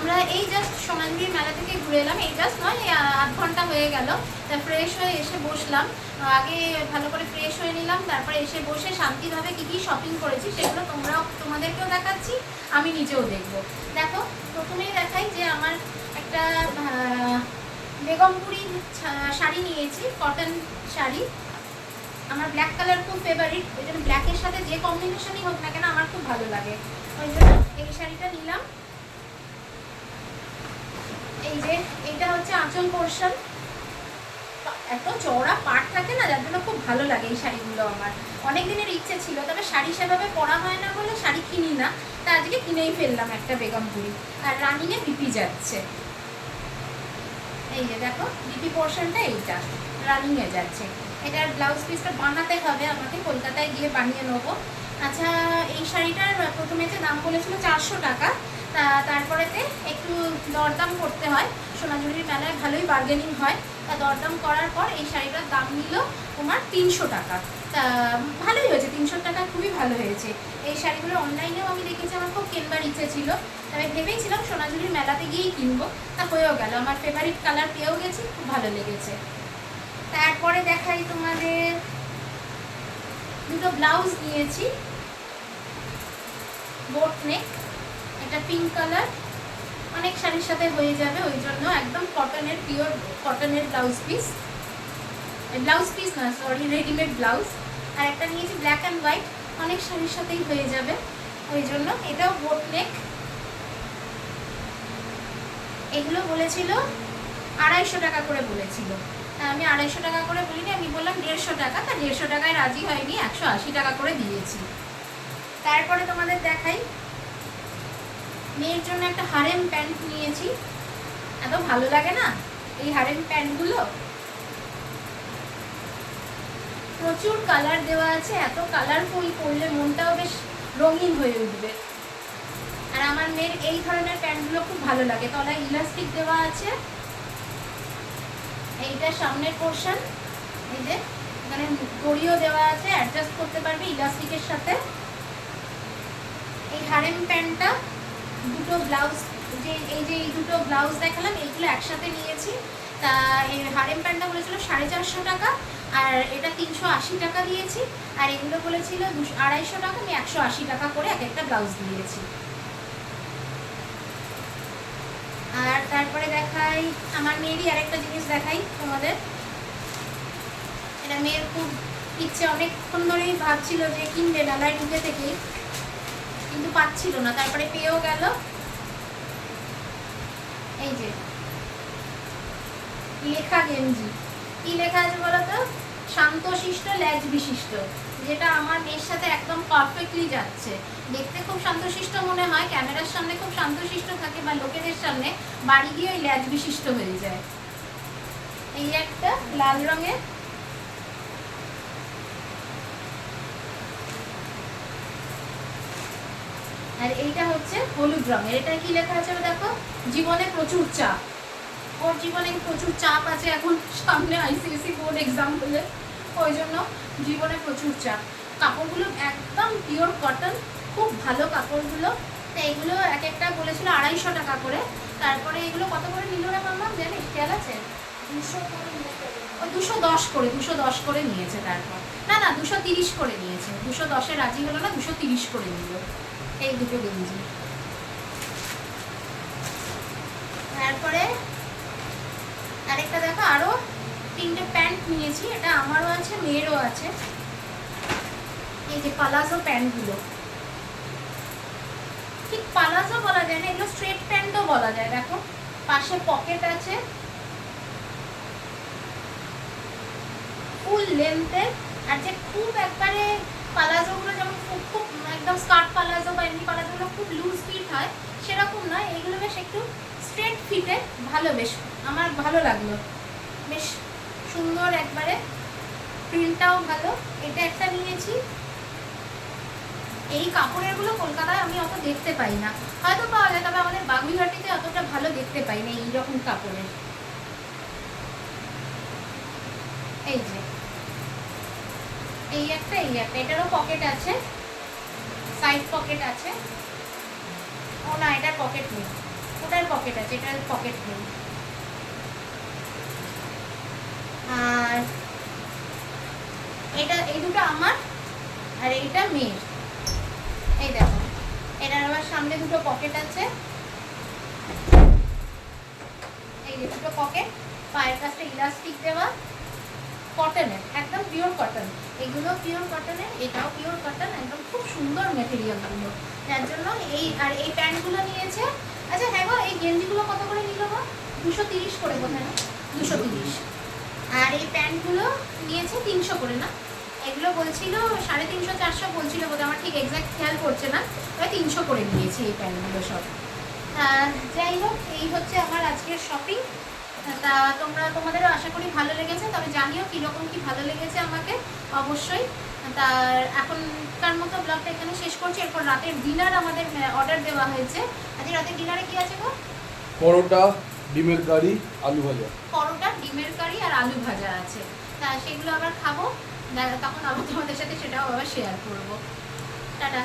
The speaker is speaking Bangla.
আমরা এই জাস্ট সোনাঝুরি মেলা থেকে ঘুরে এলাম। এই জাস্ট নয় আধ ঘণ্টা হয়ে গেল। তা ফ্রেশ হয়ে এসে বসলাম। আগে ভালো করে ফ্রেশ হয়ে নিলাম, তারপরে এসে বসে শান্তিভাবে কী কী শপিং করেছি সেগুলো তোমরাও তোমাদেরকেও দেখাচ্ছি, আমি নিজেও দেখব। দেখো, প্রথমেই দেখাই যে আমার একটা বেগমপুরি শাড়ি নিয়েছি কটন শাড়ি। আমার ব্ল্যাক কালার খুব ফেভারিট ওই জন্য ব্ল্যাকের সাথে যে কম্বিনেশনই হোক না কেন আমার খুব ভালো লাগে। ওই জন্য এই শাড়িটা নিলাম। এই যে এটা হচ্ছে আঁচল পোর্শন এত চওড়া পাট থাকে না, যার জন্য খুব ভালো লাগে এই শাড়িগুলো আমার। অনেক দিনের ইচ্ছে ছিল, তবে শাড়ি সেভাবে পরা হয় না বলে শাড়ি কিনি না। তা আজকে কিনেই ফেললাম একটা বেগমপুরি আর রানিংয়ে বিপি যাচ্ছে। এই যে দেখো, বিপি পোর্শনটা এইটা রানিংয়ে যাচ্ছে। এটার ব্লাউজ পিসটা বানাতে হবে আমাকে, কলকাতায় গিয়ে বানিয়ে নেব। আচ্ছা এই শাড়িটার প্রথমে যে দাম বলেছিল চারশো টাকা তা তারপরেতে একটু দরদাম করতে হয়। সোনাঝুরির মেলায় ভালোই বার্গেনিং হয়। তা দরদাম করার পর এই শাড়িটার দাম নিল তোমার তিনশো টাকা। তা ভালোই হয়েছে, তিনশো টাকা খুবই ভালো হয়েছে। এই শাড়িগুলো অনলাইনেও আমি দেখেছি, আমার খুব কেনবার ইচ্ছে ছিল। তবে ভেবেছিলাম সোনাঝুরির মেলাতে গিয়েই কিনবো। তা হয়েও গেল, আমার ফেভারিট কালার পেয়েও গেছি, খুব ভালো লেগেছে। তারপরে দেখাই তোমাদের দুটো ব্লাউজ নিয়েছি। বোট নেক এটা পিঙ্ক কালার অনেক শাড়ির সাথে হয়ে যাবে, ওই জন্য একদম কটনের পিওর কটনের ব্লাউজ পিস ব্লাউজ পিস না সরি রেডিমেড ব্লাউজ আর একটা নিয়েছি ব্ল্যাক অ্যান্ড হোয়াইট অনেক শাড়ির সাথেই হয়ে যাবে, ওই জন্য এটাও বোট নেক এগুলো বলেছিল, আড়াইশো টাকা করে বলেছিল। আমি আড়াইশো টাকা করে বলিনি, আমি বললাম দেড়শো টাকা, তা দেড়শো টাকায় রাজি হয়নি, একশো আশি টাকা করে দিয়েছি। তারপরে তোমাদের দেখাই মেয়ের জন্য একটা হারেম প্যান্ট নিয়েছি। এত ভালো লাগে না? এই হারেম প্যান্টগুলো প্রচুর কালার দেওয়া আছে, এত কালারফুল পরলে মনটাও বেশ রঙিন হয়ে উঠবে। আর আমার মেয়ের এই ধরনের প্যান্টগুলো খুব ভালো লাগে। তলায় ইলাস্টিক দেওয়া আছে। এইটা সামনের পোর্শন এই যে, এখানে দড়িও দেওয়া আছে অ্যাডজাস্ট করতে পারবে ইলাস্টিকের সাথে। এই হারেম প্যান্টটা দুটো ব্লাউজ যে এই যে এই দুটো ব্লাউজ দেখালাম, এইগুলো একসাথে নিয়েছি। তা এই হারেম প্যান্টটা বলেছিল সাড়ে চারশো টাকা, আর এটা তিনশো আশি টাকা দিয়েছি। আর এগুলো বলেছিল দুশো আড়াইশো টাকা, আমি একশো আশি টাকা করে এক একটা ব্লাউজ দিয়েছি। আর তারপরে দেখাই, আমার মেয়েরই আরেকটা জিনিস দেখাই তোমাদের। এটা মেয়ের খুব ইচ্ছে, অনেকক্ষণ ধরেই ভাবছিল যে কিনবে, মেলায় ঢুকে থেকেই। কিন্তু পাচ্ছিল না, তারপরে পেয়েও গেল। এই যে, লেখা গেঞ্জি। কি লেখা আছে বলো তো শান্তশিষ্ট ল্যাজ বিশিষ্ট যেটা আমার মেয়ের সাথে একদম পারফেক্টলি যাচ্ছে। দেখতে খুব শান্তশিষ্ট মনে হয়, ক্যামেরার সামনে খুব শান্তশিষ্ট থাকে বা লোকেদের সামনে বাড়ি গিয়ে ওই ল্যাজ বিশিষ্ট হয়ে যায়। এই একটা লাল রঙের আর এইটা হচ্ছে হলুদ রঙের এটা কি লেখা আছে দেখো? জীবনে প্রচুর চাপ। ওর জীবনে প্রচুর চাপ আছে এখন। সামনে আইসিএসসি বোর্ড এক্সাম হলে। ওই জন্য জীবনে প্রচুর চাপ। কাপড়গুলো একদম পিওর কটন খুব ভালো কাপড়গুলো। তো এগুলো এক একটা বলেছিল আড়াইশো টাকা করে। তারপরে এগুলো কত করে নিল রে মামা জানিস খেয়াল আছে? দুশো ও দুশো দশ করে দুশো দশ করে নিয়েছে তারপর। না না দুশো তিরিশ করে নিয়েছে। দুশো দশে রাজি হলো না দুশো তিরিশ করে নিল। এই দুটো গেঞ্জি তারপরে আরেকটা দেখো, আরও তিনটে প্যান্ট নিয়েছি, এটা আমারও আছে, মেয়েরও আছে। এই যে পালাজো প্যান্টগুলো। ঠিক পালাজো বলা যায় না, এগুলো স্ট্রেট প্যান্টও বলা যায়, দেখো। পাশে পকেট আছে। ফুল লেন্থের আর যে খুব একবারে পালাজোগুলো যেমন খুব খুব একদম স্কার্ট পালাজো বা এমনি পালাজোগুলো খুব লুজ ফিট হয়, সেরকম নয়। এইগুলো বেশ একটু স্ট্রেট ফিটে ভালো, বেশ আমার ভালো লাগল। বেশ সুন্দর একবারে। প্রিন্টটাও ভালো। এটা একটা নিয়েছি। এই কাপড়েরগুলো কলকাতায় আমি অত দেখতে পাই না। হয়তো পাওয়া যায়, তবে আমাদের বাগুইঘাটিতে অতটা ভালো দেখতে পাই না এইরকম কাপড়ের। এই যে। এই একটা এই একটা, এটারও পকেট আছে সাইড পকেট আছে। ও না, এটার পকেট নেই। সবটার পকেট আছে, এটার পকেট নেই। আর এটা, এই দুটো আমার, আর এইটা মেয়ের। এই দেখো, এটার আবার সামনে দুটো পকেট আছে। এই যে দুটো পকেট পায়ের কাছটা ইলাস্টিক দেওয়া কটনের একদম পিওর কটন এগুলো পিওর কটনের এটাও পিওর কটন একদম খুব সুন্দর মেটেরিয়ালগুলো যার জন্য এই আর এই প্যান্টগুলো নিয়েছে। আচ্ছা হ্যাঁ গো এই গেঞ্জিগুলো কত করে নিল গো? দুশো তিরিশ করে বোধহয় না দুশো তিরিশ। আর এই প্যান্টগুলো নিয়েছে তিনশো করে না? এগুলো বলছিল সাড়ে তিনশো চারশো বলছিল বোধহয় আমার ঠিক এক্সাক্ট খেয়াল করছে না তবে তিনশো করে নিয়েছে এই প্যান্টগুলো সব। যাই হোক এই হচ্ছে আমার আজকের শপিং তা তোমরা তোমাদেরও আশা করি ভালো লেগেছে তবে জানিও কীরকম কি ভালো লেগেছে আমাকে অবশ্যই। তার এখনকার মতো ব্লগটা এখানে শেষ করছি এরপর রাতের ডিনার আমাদের অর্ডার দেওয়া হয়েছে। আজকে রাতের ডিনারে কি আছে গো? পরোটা ডিমের কারি আলু ভাজা। পরোটা ডিমের কারি আর আলু ভাজা আছে। তা সেগুলো আবার খাব তখন আবার তোমাদের সাথে সেটাও আবার শেয়ার করব। টাটা।